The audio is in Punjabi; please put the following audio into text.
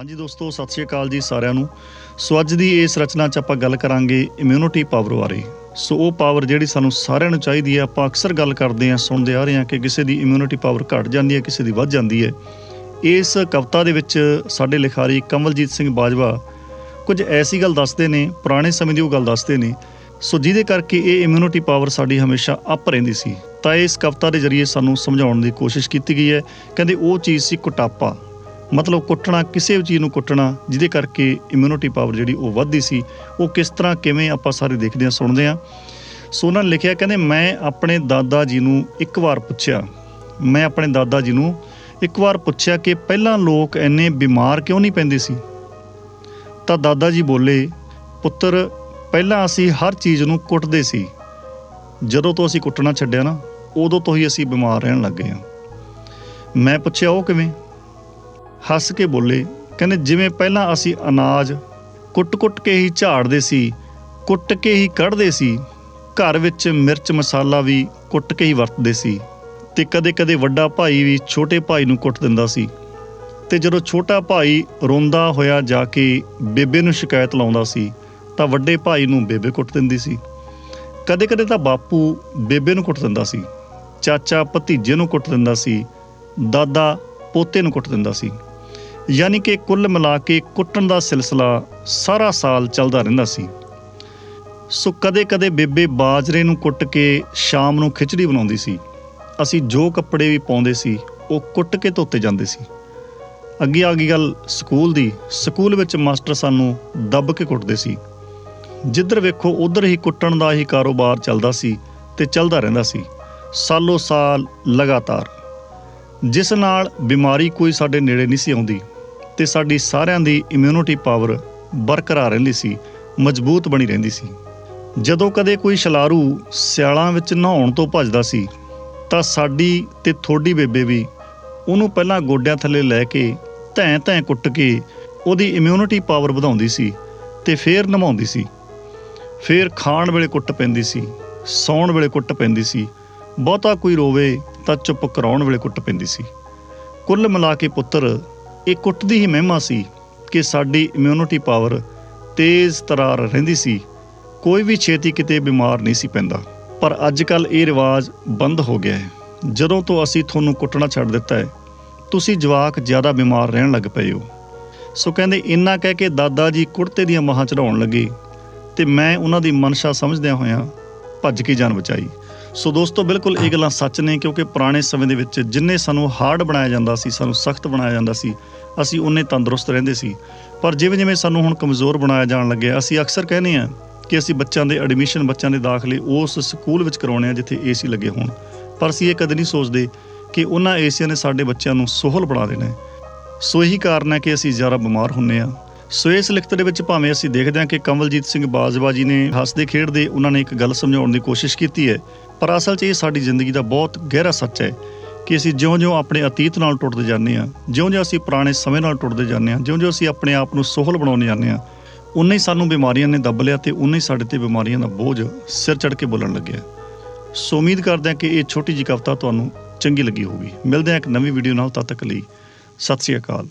ਹਾਂਜੀ ਦੋਸਤੋ, ਸਤਿ ਸ਼੍ਰੀ ਅਕਾਲ ਜੀ ਸਾਰਿਆਂ ਨੂੰ। ਸੋ ਅੱਜ ਦੀ ਇਸ ਰਚਨਾ 'ਚ ਆਪਾਂ ਗੱਲ ਕਰਾਂਗੇ ਇਮਿਊਨਿਟੀ ਪਾਵਰ ਬਾਰੇ। ਸੋ ਉਹ ਪਾਵਰ ਜਿਹੜੀ ਸਾਨੂੰ ਸਾਰਿਆਂ ਨੂੰ ਚਾਹੀਦੀ ਹੈ, ਆਪਾਂ ਅਕਸਰ ਗੱਲ ਕਰਦੇ ਹਾਂ, ਸੁਣਦੇ ਆ ਰਹੇ ਹਾਂ ਕਿ ਕਿਸੇ ਦੀ ਇਮਿਊਨਿਟੀ ਪਾਵਰ ਘਟ ਜਾਂਦੀ ਹੈ, ਕਿਸੇ ਦੀ ਵੱਧ ਜਾਂਦੀ ਹੈ। ਇਸ ਕਵਿਤਾ ਦੇ ਵਿੱਚ ਸਾਡੇ ਲਿਖਾਰੀ ਕਮਲਜੀਤ ਸਿੰਘ ਬਾਜਵਾ ਕੁਝ ਐਸੀ ਗੱਲ ਦੱਸਦੇ ਨੇ, ਪੁਰਾਣੇ ਸਮੇਂ ਦੀ ਉਹ ਗੱਲ ਦੱਸਦੇ ਨੇ। ਸੋ ਜਿਹਦੇ ਕਰਕੇ ਇਹ ਇਮਿਊਨਿਟੀ ਪਾਵਰ ਸਾਡੀ ਹਮੇਸ਼ਾ ਅਪ ਰਹਿੰਦੀ ਸੀ। ਤਾਂ ਇਸ ਕਵਿਤਾ ਦੇ ਜ਼ਰੀਏ ਸਾਨੂੰ ਸਮਝਾਉਣ ਦੀ ਕੋਸ਼ਿਸ਼ ਕੀਤੀ ਗਈ ਹੈ। ਕਹਿੰਦੇ ਉਹ ਚੀਜ਼ ਸੀ ਕੁਟਾਪਾ। ਮਤਲਬ ਕੁੱਟਣਾ, ਕਿਸੇ ਵੀ ਚੀਜ਼ ਨੂੰ ਕੁੱਟਣਾ, ਜਿਹਦੇ ਕਰਕੇ ਇਮਿਊਨਿਟੀ ਪਾਵਰ ਜਿਹੜੀ ਉਹ ਵੱਧਦੀ ਸੀ, ਉਹ ਕਿਸ ਤਰ੍ਹਾਂ ਕਿਵੇਂ ਆਪਾਂ ਸਾਰੇ ਦੇਖਦੇ ਹਾਂ, ਸੁਣਦੇ ਹਾਂ। ਸੋ ਉਹਨਾਂ ਨੇ ਲਿਖਿਆ, ਕਹਿੰਦੇ, ਮੈਂ ਆਪਣੇ ਦਾਦਾ ਜੀ ਨੂੰ ਇੱਕ ਵਾਰ ਪੁੱਛਿਆ, ਮੈਂ ਆਪਣੇ ਦਾਦਾ ਜੀ ਨੂੰ ਇੱਕ ਵਾਰ ਪੁੱਛਿਆ ਕਿ ਪਹਿਲਾਂ ਲੋਕ ਇੰਨੇ ਬਿਮਾਰ ਕਿਉਂ ਨਹੀਂ ਪੈਂਦੇ ਸੀ? ਤਾਂ ਦਾਦਾ ਜੀ ਬੋਲੇ, ਪੁੱਤਰ, ਪਹਿਲਾਂ ਅਸੀਂ ਹਰ ਚੀਜ਼ ਨੂੰ ਕੁੱਟਦੇ ਸੀ। ਜਦੋਂ ਤੋਂ ਅਸੀਂ ਕੁੱਟਣਾ ਛੱਡਿਆ ਨਾ, ਉਦੋਂ ਤੋਂ ਹੀ ਅਸੀਂ ਬਿਮਾਰ ਰਹਿਣ ਲੱਗੇ ਹਾਂ। ਮੈਂ ਪੁੱਛਿਆ, ਉਹ ਕਿਵੇਂ? ਹੱਸ ਕੇ ਬੋਲੇ, ਕਹਿੰਦੇ, ਜਿਵੇਂ ਪਹਿਲਾਂ ਅਸੀਂ ਅਨਾਜ ਕੁੱਟ-ਕੁੱਟ ਕੇ ਹੀ ਝਾੜਦੇ ਸੀ, ਕੁੱਟ ਕੇ ਹੀ ਕੱਢਦੇ ਸੀ, ਘਰ ਵਿੱਚ ਮਿਰਚ ਮਸਾਲਾ ਵੀ ਕੁੱਟ ਕੇ ਹੀ ਵਰਤਦੇ ਸੀ ਤੇ ਕਦੇ-ਕਦੇ ਵੱਡਾ ਭਾਈ ਵੀ ਛੋਟੇ ਭਾਈ ਨੂੰ ਕੁੱਟ ਦਿੰਦਾ ਸੀ ਤੇ ਜਦੋਂ ਛੋਟਾ ਭਾਈ ਰੋਂਦਾ ਹੋਇਆ ਜਾ ਕੇ ਬੇਬੇ ਨੂੰ ਸ਼ਿਕਾਇਤ ਲਾਉਂਦਾ ਸੀ, ਤਾਂ ਵੱਡੇ ਭਾਈ ਨੂੰ ਬੇਬੇ ਕੁੱਟ ਦਿੰਦੀ ਸੀ। ਕਦੇ-ਕਦੇ ਤਾਂ ਬਾਪੂ ਬੇਬੇ ਨੂੰ ਕੁੱਟ ਦਿੰਦਾ ਸੀ, ਚਾਚਾ ਭਤੀਜੇ ਨੂੰ ਕੁੱਟ ਦਿੰਦਾ ਸੀ, ਦਾਦਾ ਪੋਤੇ ਨੂੰ ਕੁੱਟ ਦਿੰਦਾ ਸੀ। ਯਾਨੀ ਕਿ ਕੁੱਲ ਮਿਲਾ ਕੇ ਕੁੱਟਣ ਦਾ ਸਿਲਸਿਲਾ ਸਾਰਾ ਸਾਲ ਚੱਲਦਾ ਰਹਿੰਦਾ ਸੀ। ਸੋ ਕਦੇ-ਕਦੇ ਬੇਬੇ ਬਾਜਰੇ ਨੂੰ ਕੁੱਟ ਕੇ ਸ਼ਾਮ ਨੂੰ ਖਿਚੜੀ ਬਣਾਉਂਦੀ ਸੀ। ਅਸੀਂ ਜੋ ਕੱਪੜੇ ਵੀ ਪਾਉਂਦੇ ਸੀ, ਉਹ ਕੁੱਟ ਕੇ ਧੋਤੇ ਜਾਂਦੇ ਸੀ। ਅੱਗੇ ਆ ਗਈ ਗੱਲ ਸਕੂਲ ਦੀ। ਸਕੂਲ ਵਿੱਚ ਮਾਸਟਰ ਸਾਨੂੰ ਦੱਬ ਕੇ ਕੁੱਟਦੇ ਸੀ। ਜਿੱਧਰ ਵੇਖੋ, ਉਧਰ ਹੀ ਕੁੱਟਣ ਦਾ ਹੀ ਕਾਰੋਬਾਰ ਚੱਲਦਾ ਸੀ ਤੇ ਚੱਲਦਾ ਰਹਿੰਦਾ ਸੀ। ਸਾਲੋ ਸਾਲ ਲਗਾਤਾਰ। ਜਿਸ ਨਾਲ ਬਿਮਾਰੀ ਕੋਈ ਸਾਡੇ ਨੇੜੇ ਨਹੀਂ ਸੀ ਆਉਂਦੀ। ਤੇ ਸਾਡੀ ਸਾਰਿਆਂ ਦੀ ਇਮਿਊਨਿਟੀ ਪਾਵਰ ਬਰਕਰਾਰ ਰਹਿੰਦੀ ਸੀ, ਮਜ਼ਬੂਤ ਬਣੀ ਰਹਿੰਦੀ ਸੀ। ਜਦੋਂ ਕਦੇ ਕੋਈ ਛਲਾਰੂ ਸਿਆਲਾਂ ਵਿੱਚ ਨਹਾਉਣ ਤੋਂ ਭੱਜਦਾ ਸੀ, ਤਾਂ ਸਾਡੀ ਤੇ ਥੋੜੀ ਬੇਬੇ ਵੀ ਉਹਨੂੰ ਪਹਿਲਾਂ ਗੋਡਿਆਂ ਥੱਲੇ ਲੈ ਕੇ ਧੈਂ ਧੈਂ ਕੁੱਟ ਕੇ ਉਹਦੀ ਇਮਿਊਨਿਟੀ ਪਾਵਰ ਵਧਾਉਂਦੀ ਸੀ ਤੇ ਫੇਰ ਨਮਾਉਂਦੀ ਸੀ। ਫੇਰ ਖਾਣ ਵੇਲੇ ਕੁੱਟ ਪੈਂਦੀ ਸੀ, ਸੌਣ ਵੇਲੇ ਕੁੱਟ ਪੈਂਦੀ ਸੀ, ਬਹੁਤਾ ਕੋਈ ਰੋਵੇ ਤਾਂ ਚੁੱਪ ਕਰਾਉਣ ਵੇਲੇ ਕੁੱਟ ਪੈਂਦੀ ਸੀ। ਕੁੱਲ ਮਿਲਾ ਕੇ ਪੁੱਤਰ ਇਹ ਕੁੱਟ ਦੀ ਹੀ ਮਹਿਮਾ ਸੀ ਕਿ ਸਾਡੀ ਇਮਿਊਨਿਟੀ ਪਾਵਰ ਤੇਜ਼ ਤਰਾਰ ਰਹਿੰਦੀ ਸੀ। ਕੋਈ ਵੀ ਛੇਤੀ ਕਿਤੇ ਬਿਮਾਰ ਨਹੀਂ ਸੀ ਪੈਂਦਾ। ਪਰ ਅੱਜ ਕੱਲ ਇਹ ਰਿਵਾਜ ਬੰਦ ਹੋ ਗਿਆ ਹੈ। ਜਦੋਂ ਤੋਂ ਅਸੀਂ ਤੁਹਾਨੂੰ ਕੁੱਟਣਾ ਛੱਡ ਦਿੱਤਾ ਹੈ, ਤੁਸੀਂ ਜਵਾਕ ਜ਼ਿਆਦਾ ਬਿਮਾਰ ਰਹਿਣ ਲੱਗ ਪਏ ਹੋ। ਸੋ ਕਹਿੰਦੇ ਇੰਨਾ ਕਹਿ ਕੇ ਦਾਦਾ ਜੀ ਕੁੜਤੇ ਦੀਆਂ ਮਾਹਾਂ ਚੜਾਉਣ ਲੱਗੇ ਤੇ ਮੈਂ ਉਹਨਾਂ ਦੀ ਮਨਸ਼ਾ ਸਮਝਦਿਆਂ ਹੋਇਆਂ ਭੱਜ ਕੇ ਜਾਨ ਬਚਾਈ। ਸੋ ਦੋਸਤੋ, ਬਿਲਕੁਲ ਇਹ ਗੱਲਾਂ ਸੱਚ ਨੇ, ਕਿਉਂਕਿ ਪੁਰਾਣੇ ਸਮੇਂ ਦੇ ਵਿੱਚ ਜਿੰਨੇ ਸਾਨੂੰ ਹਾਰਡ ਬਣਾਇਆ ਜਾਂਦਾ ਸੀ, ਸਾਨੂੰ ਸਖਤ ਬਣਾਇਆ ਜਾਂਦਾ ਸੀ, ਅਸੀਂ ਉਨੇ ਤੰਦਰੁਸਤ ਰਹਿੰਦੇ ਸੀ। ਪਰ ਜਿਵੇਂ ਜਿਵੇਂ ਸਾਨੂੰ ਹੁਣ ਕਮਜ਼ੋਰ ਬਣਾਇਆ ਜਾਣ ਲੱਗਿਆ, ਅਸੀਂ ਅਕਸਰ ਕਹਿੰਦੇ ਆ ਕਿ ਅਸੀਂ ਬੱਚਿਆਂ ਦੇ ਐਡਮਿਸ਼ਨ ਬੱਚਿਆਂ ਦੇ ਦਾਖਲੇ ਉਸ ਸਕੂਲ ਵਿੱਚ ਕਰਾਉਣੇ ਆ, ਜਿੱਥੇ ਏਸੀ ਲੱਗੇ ਹੋਣ। ਪਰ ਅਸੀਂ ਇਹ ਕਦੇ ਨਹੀਂ ਸੋਚਦੇ ਕਿ ਉਹਨਾਂ ਏਸੀਆਂ ਨੇ ਸਾਡੇ ਬੱਚਿਆਂ ਨੂੰ ਸੋਹਲ ਬਣਾ ਦੇਣਾ ਸੋ ਇਹੀ ਕਾਰਨ ਹੈ ਕਿ ਅਸੀਂ ਜ਼ਿਆਦਾ ਬਿਮਾਰ ਹੁੰਨੇ ਆ। ਸੋ ਇਸ ਲਿਖਤ ਦੇ ਵਿੱਚ ਭਾਵੇਂ ਅਸੀਂ ਦੇਖਦੇ ਹਾਂ ਕਿ ਕਮਲਜੀਤ ਸਿੰਘ ਬਾਜਵਾ ਜੀ ਨੇ ਹੱਸਦੇ ਖੇਡਦੇ ਉਹਨਾਂ ਨੇ ਇੱਕ ਗੱਲ ਸਮਝਾਉਣ ਦੀ ਕੋਸ਼ਿਸ਼ ਕੀਤੀ ਹੈ, ਪਰ ਅਸਲ 'ਚ ਇਹ ਸਾਡੀ ਜ਼ਿੰਦਗੀ ਦਾ ਬਹੁਤ ਗਹਿਰਾ ਸੱਚ ਹੈ ਕਿ ਅਸੀਂ ਜਿਉਂ-ਜਿਉਂ ਆਪਣੇ ਅਤੀਤ ਨਾਲ ਟੁੱਟਦੇ ਜਾਂਦੇ ਹਾਂ, ਜਿਉਂ-ਜਿਉਂ ਅਸੀਂ ਪੁਰਾਣੇ ਸਮੇਂ ਨਾਲ ਟੁੱਟਦੇ ਜਾਂਦੇ ਹਾਂ, ਜਿਉਂ-ਜਿਉਂ ਅਸੀਂ ਆਪਣੇ ਆਪ ਨੂੰ ਸੋਹਲ ਬਣਾਉਂਦੇ ਜਾਂਦੇ ਹਾਂ, ਉਨੇ ਹੀ ਸਾਨੂੰ ਬਿਮਾਰੀਆਂ ਨੇ ਦੱਬ ਲਿਆ ਤੇ ਉਨੇ ਹੀ ਸਾਡੇ ਤੇ ਬਿਮਾਰੀਆਂ ਦਾ ਬੋਝ ਸਿਰ ਚੜ ਕੇ ਬੋਲਣ ਲੱਗਿਆ ਸੋ ਉਮੀਦ ਕਰਦੇ ਹਾਂ ਕਿ ਇਹ ਛੋਟੀ ਜਿਹੀ ਕਵਿਤਾ ਤੁਹਾਨੂੰ ਚੰਗੀ ਲੱਗੀ ਹੋਊਗੀ। ਮਿਲਦੇ ਹਾਂ ਇੱਕ ਨਵੀਂ ਵੀਡੀਓ ਨਾਲ ਤਦ ਤੱਕ ਲਈ, ਸਤਿ ਸ਼੍ਰੀ ਅਕਾਲ।